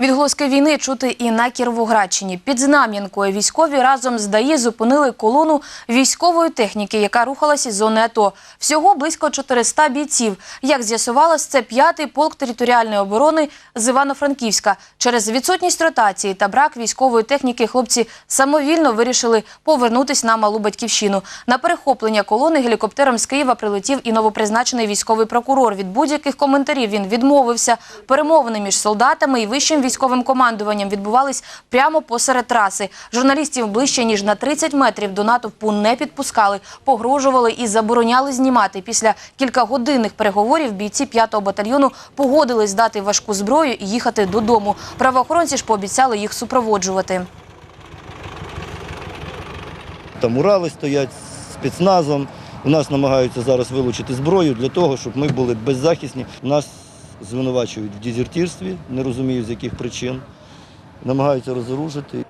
Відголоски війни чути і на Кіровоградщині. Під Знам'янкою військові разом з ДАІ зупинили колону військової техніки, яка рухалася із зони АТО. Всього близько 400 бійців. Як з'ясувалось, це п'ятий полк територіальної оборони з Івано-Франківська. Через відсутність ротації та брак військової техніки хлопці самовільно вирішили повернутись на малу батьківщину. На перехоплення колони гелікоптером з Києва прилетів і новопризначений військовий прокурор. Від будь-яких коментарів він відмовився. Перемовини між солдатами і вищим військовим командуванням відбувались прямо посеред траси. Журналістів ближче ніж на 30 метрів до натовпу не підпускали, погрожували і забороняли знімати. Після кількагодинних переговорів бійці 5-го батальйону погодились здати важку зброю і їхати додому. Правоохоронці ж пообіцяли їх супроводжувати. Там Урали стоять спецназом. У нас намагаються зараз вилучити зброю для того, щоб ми були беззахисні. Нас звинувачують в дезертирстві, не розумію з яких причин. Намагаються розоружити.